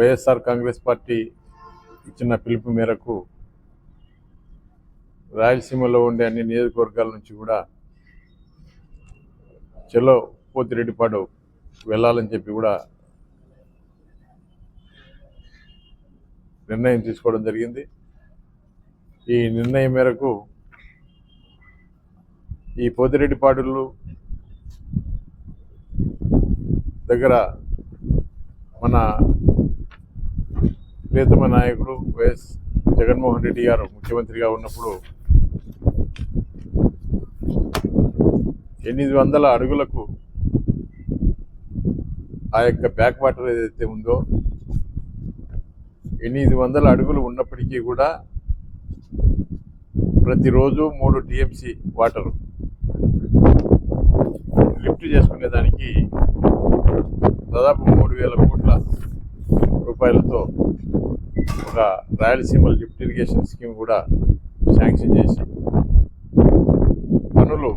YSR Congress party ఇచ్చిన పిలుపు మేరకు రాయలసీమలో ఉండే అన్ని నియోజకవర్గాల నుంచి కూడా చెలో పోతిరెడ్డిపాడు వెళ్ళాలని చెప్పి కూడా నిర్ణయం తీసుకోవడం జరిగింది. ఈ నిర్ణయం మేరకు ఈ పోతిరెడ్డిపాడులు దగ్గర మన ప్రియతమ నాయకుడు వైఎస్ జగన్మోహన్ రెడ్డి గారు ముఖ్యమంత్రిగా ఉన్నప్పుడు ఎనిమిది వందల అడుగులకు ఆ యొక్క బ్యాక్ వాటర్ ఏదైతే ఉందో ఎనిమిది వందల అడుగులు ఉన్నప్పటికీ కూడా ప్రతిరోజు మూడు టీఎంసీ వాటర్ లిఫ్ట్ చేసుకునేదానికి దాదాపు మూడు వేల కోట్ల రూపాయలతో ఒక రాయలసీమ లిఫ్ట్ ఇరిగేషన్ స్కీమ్ కూడా శాంక్షన్ చేసి పనులు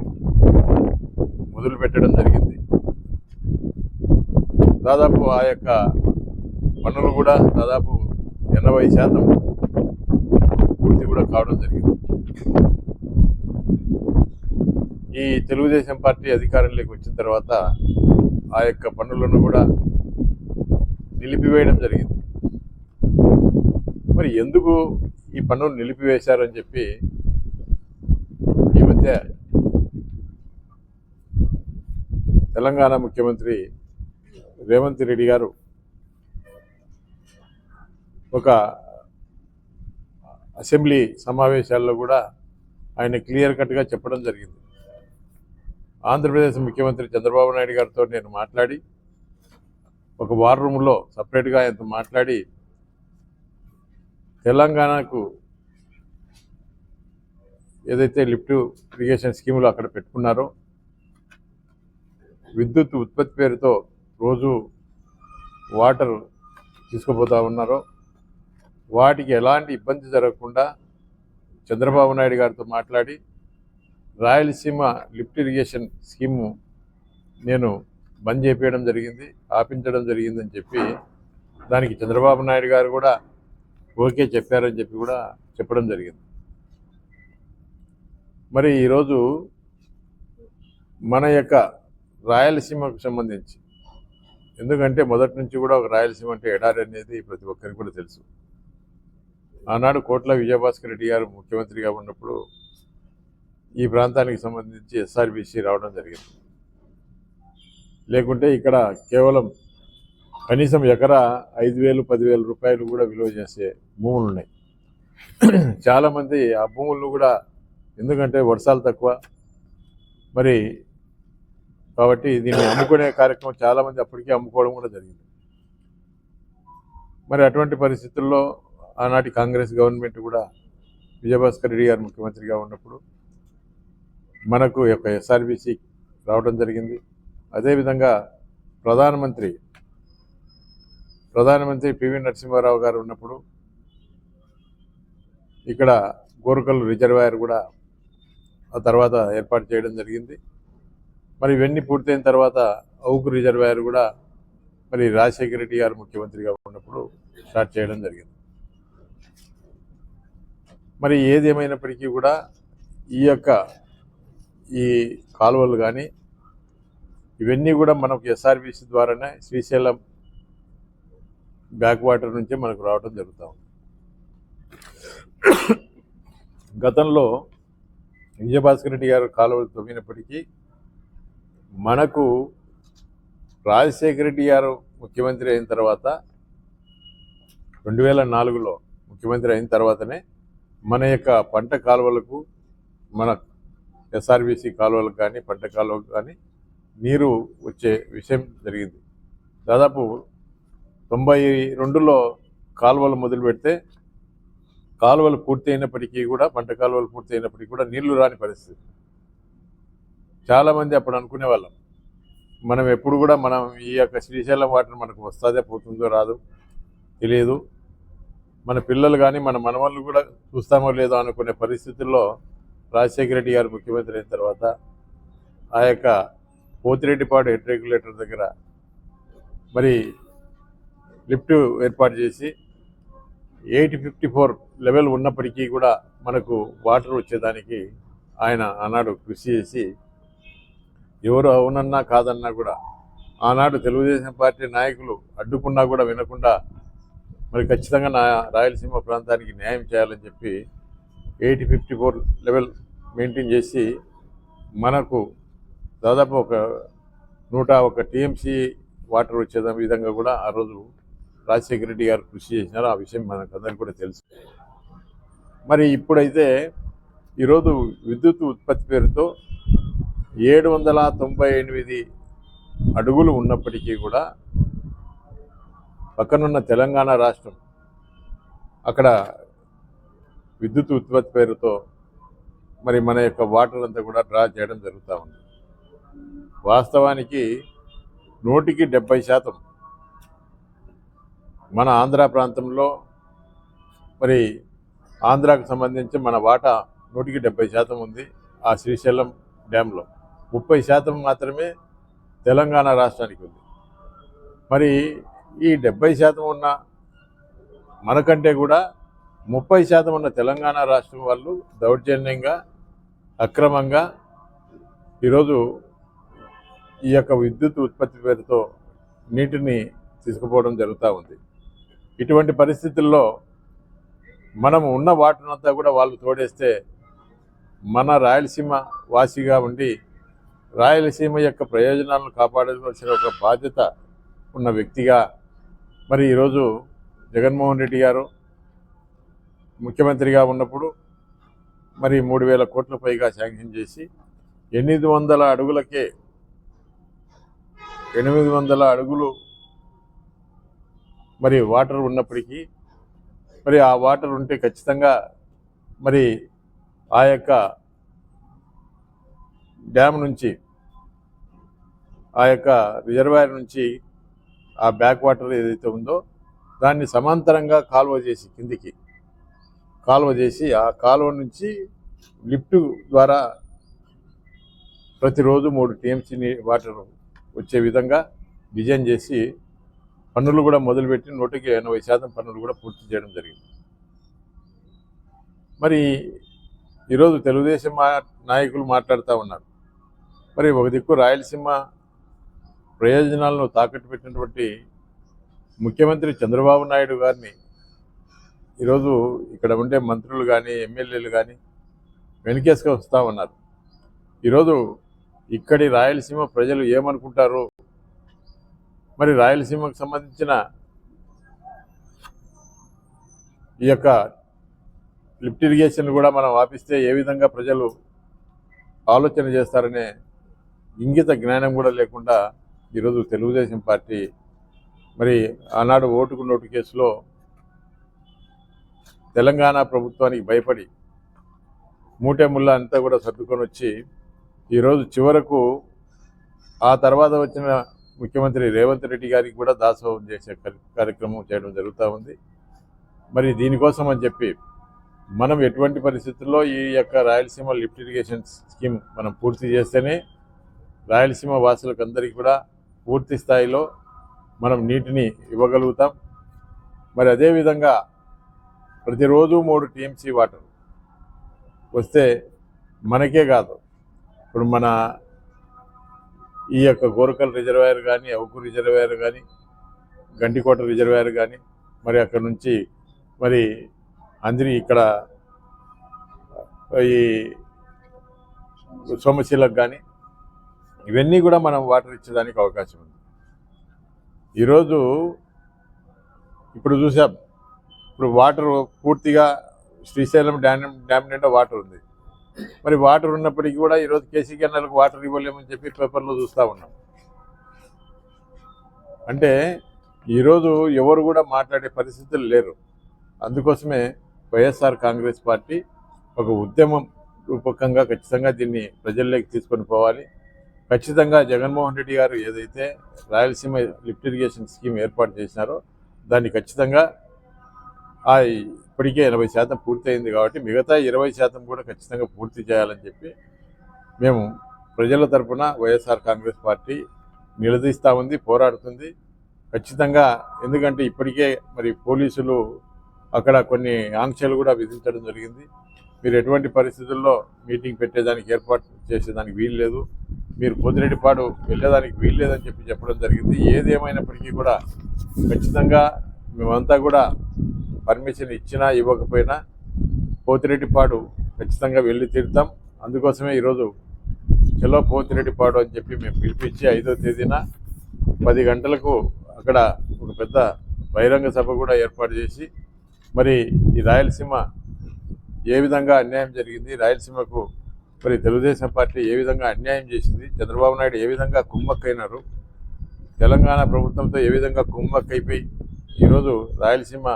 మొదలు పెట్టడం జరిగింది. దాదాపు ఆ యొక్క పనులు కూడా దాదాపు ఎనభై శాతం పూర్తి కూడా కావడం జరిగింది. ఈ తెలుగుదేశం పార్టీ అధికారంలోకి వచ్చిన తర్వాత ఆ యొక్క పనులను కూడా నిలిపివేయడం జరిగింది. మరి ఎందుకు ఈ పనులు నిలిపివేశారని చెప్పి ఈ మధ్య తెలంగాణ ముఖ్యమంత్రి రేవంత్ రెడ్డి గారు ఒక అసెంబ్లీ సమావేశాల్లో కూడా ఆయన క్లియర్ కట్గా చెప్పడం జరిగింది. ఆంధ్రప్రదేశ్ ముఖ్యమంత్రి చంద్రబాబు నాయుడు గారితో నేను మాట్లాడి ఒక వార్ రూమ్లో సపరేట్గా ఆయనతో మాట్లాడి తెలంగాణకు ఏదైతే లిఫ్ట్ ఇరిగేషన్ స్కీములు అక్కడ పెట్టుకున్నారో విద్యుత్ ఉత్పత్తి పేరుతో రోజు వాటర్ తీసుకుపోతా ఉన్నారో వాటికి ఎలాంటి ఇబ్బంది జరగకుండా చంద్రబాబు నాయుడు గారితో మాట్లాడి రాయలసీమ లిఫ్ట్ ఇరిగేషన్ స్కీము నేను బంద్ చేపించడం జరిగింది ఆపించడం జరిగిందని చెప్పి దానికి చంద్రబాబు నాయుడు గారు కూడా ఓకే చెప్పారని చెప్పి కూడా చెప్పడం జరిగింది. మరి ఈరోజు మన యొక్క రాయలసీమకు సంబంధించి ఎందుకంటే మొదటి నుంచి కూడా ఒక రాయలసీమ అంటే ఎడారి అనేది ప్రతి ఒక్కరికి కూడా తెలుసు. ఆనాడు కోట్ల విజయభాస్కర్ రెడ్డి గారు ముఖ్యమంత్రిగా ఉన్నప్పుడు ఈ ప్రాంతానికి సంబంధించి ఎస్ఆర్బిసి రావడం జరిగింది. లేకుంటే ఇక్కడ కేవలం కనీసం ఎకరా ఐదు వేలు పదివేల రూపాయలు కూడా విలువ చేసే భూములు ఉన్నాయి. చాలామంది ఆ భూములను కూడా ఎందుకంటే వర్షాలు తక్కువ. మరి కాబట్టి దీన్ని అమ్ముకునే కార్యక్రమం చాలామంది అప్పటికే అమ్ముకోవడం కూడా జరిగింది. మరి అటువంటి పరిస్థితుల్లో ఆనాటి కాంగ్రెస్ గవర్నమెంట్ కూడా విజయభాస్కర్ రెడ్డి గారు ముఖ్యమంత్రిగా ఉన్నప్పుడు మనకు యొక్క ఎస్ఆర్బిసి రావడం జరిగింది. అదేవిధంగా ప్రధానమంత్రి ప్రధానమంత్రి పివి నరసింహారావు గారు ఉన్నప్పుడు ఇక్కడ గోరుకల్ రిజర్వాయర్ కూడా ఆ తర్వాత ఏర్పాటు చేయడం జరిగింది. మరి ఇవన్నీ పూర్తయిన తర్వాత అవుకు రిజర్వాయర్ కూడా మరి రాజశేఖర రెడ్డి గారు ముఖ్యమంత్రిగా ఉన్నప్పుడు స్టార్ట్ చేయడం జరిగింది. మరి ఏది ఏమైనప్పటికీ కూడా ఈ యొక్క ఈ కాలువలు కానీ ఇవన్నీ కూడా మనకు ఎస్ఆర్బిసి ద్వారానే శ్రీశైలం బ్యాక్ వాటర్ నుంచే మనకు రావడం జరుగుతూ ఉంది. గతంలో విజయభాస్కర్ రెడ్డి గారు కాలువలు తవ్వినప్పటికీ మనకు రాజశేఖర రెడ్డి గారు ముఖ్యమంత్రి అయిన తర్వాత రెండు వేల నాలుగులో ముఖ్యమంత్రి అయిన తర్వాతనే మన యొక్క పంట కాలువలకు మన ఎస్ఆర్బిసి కాలువలకు కానీ పంట కాలువకు కానీ నీరు వచ్చే విషయం జరిగింది. దాదాపు తొంభై రెండులో కాలువలు మొదలు పెడితే కాలువలు పూర్తయినప్పటికీ కూడా పంట కాలువలు పూర్తయినప్పటికీ కూడా నీళ్ళు రాని పరిస్థితి. చాలామంది అప్పుడు అనుకునే వాళ్ళం మనం ఎప్పుడు కూడా మనం ఈ యొక్క శ్రీశైలం వాటర్ మనకు వస్తుందే పోతుందో రాదు తెలియదు. మన పిల్లలు కానీ మన మనవాళ్ళు కూడా చూస్తామో లేదో అనుకునే పరిస్థితుల్లో రాజశేఖర రెడ్డి గారు ముఖ్యమంత్రి అయిన తర్వాత ఆ యొక్క పోతిరెడ్డిపాడు హెడ్ రెగ్యులేటర్ దగ్గర మరి లిఫ్ట్ ఏర్పాటు చేసి ఎయిట్ ఫిఫ్టీ ఫోర్ లెవెల్ ఉన్నప్పటికీ కూడా మనకు వాటర్ వచ్చేదానికి ఆయన ఆనాడు కృషి చేసి ఎవరు అవునన్నా కాదన్నా కూడా ఆనాడు తెలుగుదేశం పార్టీ నాయకులు అడ్డుకున్నా కూడా వినకుండా మరి ఖచ్చితంగా నా రాయలసీమ ప్రాంతానికి న్యాయం చేయాలని చెప్పి eight fifty four level maintain చేసి మనకు దాదాపు ఒక నూట ఒక టీఎంసీ వాటర్ వచ్చే విధంగా కూడా ఆ రోజు రాజశేఖర రెడ్డి గారు కృషి చేసినారు. ఆ విషయం మనకు అందరికీ కూడా తెలుసు. మరి ఇప్పుడైతే ఈరోజు విద్యుత్ ఉత్పత్తి పేరుతో ఏడు వందల తొంభై ఎనిమిది అడుగులు ఉన్నప్పటికీ కూడా పక్కనున్న తెలంగాణ రాష్ట్రం అక్కడ విద్యుత్ ఉత్పత్తి పేరుతో మరి మన యొక్క వాటర్ అంతా కూడా డ్రా చేయడం జరుగుతూ ఉంది. వాస్తవానికి నూటికి డెబ్బై శాతం మన ఆంధ్ర ప్రాంతంలో మరి ఆంధ్రాకు సంబంధించి మన వాటా నూటికి డెబ్బై శాతం ఉంది ఆ శ్రీశైలం డ్యాంలో ముప్పై శాతం మాత్రమే తెలంగాణ రాష్ట్రానికి ఉంది. మరి ఈ డెబ్బై శాతం ఉన్న మనకంటే కూడా ముప్పై శాతం ఉన్న తెలంగాణ రాష్ట్రం వాళ్ళు దౌర్జన్యంగా అక్రమంగా ఈరోజు ఈ యొక్క విద్యుత్ ఉత్పత్తి పేరుతో నీటిని తీసుకుపోవడం జరుగుతూ ఉంది. ఇటువంటి పరిస్థితుల్లో మనం ఉన్న వాటినంతా కూడా వాళ్ళు తోడేస్తే మన రాయలసీమ వాసిగా ఉండి రాయలసీమ యొక్క ప్రయోజనాలను కాపాడవలసిన ఒక బాధ్యత ఉన్న వ్యక్తిగా మరి ఈరోజు జగన్మోహన్ రెడ్డి గారు ముఖ్యమంత్రిగా ఉన్నప్పుడు మరి మూడు వేల కోట్ల పైగా శాంక్షన్ చేసి ఎనిమిది వందల అడుగులకే ఎనిమిది వందల అడుగులు మరి వాటర్ ఉన్నప్పటికీ మరి ఆ వాటర్ ఉంటే ఖచ్చితంగా మరి ఆ యొక్క డ్యామ్ నుంచి ఆ యొక్క రిజర్వాయర్ నుంచి ఆ బ్యాక్ వాటర్ ఏదైతే ఉందో దాన్ని సమాంతరంగా కాలువ చేసి కిందికి కాలువ చేసి ఆ కాలువ నుంచి లిఫ్ట్ ద్వారా ప్రతిరోజు మూడు టీఎంసీ వాటర్ వచ్చే విధంగా డిజైన్ చేసి పన్నులు కూడా మొదలుపెట్టి నూటికి ఎనభై శాతం పన్నులు కూడా పూర్తి చేయడం జరిగింది. మరి ఈరోజు తెలుగుదేశం మా- నాయకులు మాట్లాడుతూ ఉన్నారు. మరి ఒక దిక్కు రాయలసీమ ప్రయోజనాలను తాకట్టు పెట్టినటువంటి ముఖ్యమంత్రి చంద్రబాబు నాయుడు గారిని ఈరోజు ఇక్కడ ఉండే మంత్రులు కానీ ఎమ్మెల్యేలు కానీ వెనుకేసుకు వస్తూ ఉన్నారు. ఈరోజు ఇక్కడి రాయలసీమ ప్రజలు ఏమనుకుంటారు? మరి రాయలసీమకు సంబంధించిన ఈ యొక్క లిఫ్ట్ ఇరిగేషన్ కూడా మనం ఆపిస్తే ఏ విధంగా ప్రజలు ఆలోచన చేస్తారనే ఇంగిత జ్ఞానం కూడా లేకుండా ఈరోజు తెలుగుదేశం పార్టీ మరి ఆనాడు ఓటుకు నోటు కేసులో తెలంగాణ ప్రభుత్వానికి భయపడి మూటెముళ్ళ అంతా కూడా సర్దుకొని వచ్చి ఈరోజు చివరకు ఆ తర్వాత వచ్చిన ముఖ్యమంత్రి రేవంత్ రెడ్డి గారికి కూడా దాసోహం చేసే కార్యక్రమం చేయడం జరుగుతూ ఉంది. మరి దీనికోసం అని చెప్పి మనం ఎటువంటి పరిస్థితుల్లో ఈ యొక్క రాయలసీమ లిఫ్ట్ ఇరిగేషన్ స్కీమ్ మనం పూర్తి చేస్తేనే రాయలసీమ వాసులకు అందరికీ కూడా పూర్తి స్థాయిలో మనం నీటిని ఇవ్వగలుగుతాం. మరి అదేవిధంగా ప్రతిరోజు మూడు టీఎంసీ వాటర్ వస్తే మనకే కాదు ఇప్పుడు మన ఈ యొక్క గోరకల్ రిజర్వాయర్ కానీ అవుకు రిజర్వాయర్ కానీ గంటికోట రిజర్వాయర్ కానీ మరి అక్కడ నుంచి మరి అందరి ఇక్కడ ఈ సోమశీలకు కానీ ఇవన్నీ కూడా మనం వాటర్ ఇచ్చేదానికి అవకాశం ఉంది. ఈరోజు ఇప్పుడు చూసాం ఇప్పుడు వాటర్ పూర్తిగా శ్రీశైలం డ్యామ్ డ్యామ్ నిండా వాటర్ ఉంది. మరి వాటర్ ఉన్నప్పటికీ కూడా ఈరోజు కేసీ కెనాల్కి వాటర్ ఇవ్వలేమని చెప్పి పేపర్లో చూస్తూ ఉన్నాం. అంటే ఈరోజు ఎవరు కూడా మాట్లాడే పరిస్థితులు లేరు. అందుకోసమే వైఎస్ఆర్ కాంగ్రెస్ పార్టీ ఒక ఉద్యమం రూపకంగా ఖచ్చితంగా దీన్ని ప్రజల్లోకి తీసుకొని పోవాలి. ఖచ్చితంగా జగన్మోహన్ రెడ్డి గారు ఏదైతే రాయలసీమ లిఫ్ట్ ఇరిగేషన్ స్కీమ్ ఏర్పాటు చేసినారో దాన్ని ఖచ్చితంగా ఆ ఇప్పటికే ఎనభై శాతం పూర్తయింది కాబట్టి మిగతా ఇరవై శాతం కూడా ఖచ్చితంగా పూర్తి చేయాలని చెప్పి మేము ప్రజల తరఫున వైఎస్ఆర్ కాంగ్రెస్ పార్టీ నిలదీస్తూ ఉంది పోరాడుతుంది. ఖచ్చితంగా ఎందుకంటే ఇప్పటికే మరి పోలీసులు అక్కడ కొన్ని ఆంక్షలు కూడా విధించడం జరిగింది. మీరు ఎటువంటి పరిస్థితుల్లో మీటింగ్ పెట్టేదానికి ఏర్పాటు చేసేదానికి వీలు లేదు. మీరు పొద్దురెడ్డిపాడు వెళ్ళేదానికి వీలు లేదని చెప్పి చెప్పడం జరిగింది. ఏది కూడా ఖచ్చితంగా మేమంతా కూడా పర్మిషన్ ఇచ్చినా ఇవ్వకపోయినా పోతిరెడ్డిపాడు ఖచ్చితంగా వెళ్ళి తీరుతాం. అందుకోసమే ఈరోజు చలో పోతిరెడ్డిపాడు అని చెప్పి మేము పిలిపించి ఐదో తేదీన పది గంటలకు అక్కడ ఒక పెద్ద బహిరంగ సభ కూడా ఏర్పాటు చేసి మరి ఈ రాయలసీమ ఏ విధంగా అన్యాయం జరిగింది రాయలసీమకు మరి తెలుగుదేశం పార్టీ ఏ విధంగా అన్యాయం చేసింది చంద్రబాబు నాయుడు ఏ విధంగా కుమ్మక్కైనారు తెలంగాణ ప్రభుత్వంతో ఏ విధంగా కుమ్మక్కైపోయి ఈరోజు రాయలసీమ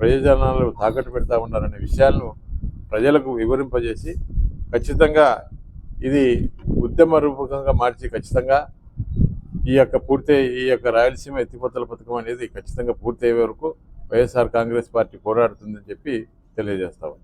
ప్రయోజనాలు తాకట్టు పెడతా ఉన్నారనే విషయాలను ప్రజలకు వివరింపజేసి ఖచ్చితంగా ఇది ఉద్యమ రూపకంగా మార్చి ఖచ్చితంగా ఈ యొక్క పూర్తి ఈ యొక్క రాయలసీమ ఎత్తిపోతల పథకం అనేది ఖచ్చితంగా పూర్తి అయ్యే వరకు వైఎస్ఆర్ కాంగ్రెస్ పార్టీ పోరాడుతుందని చెప్పి తెలియజేస్తాము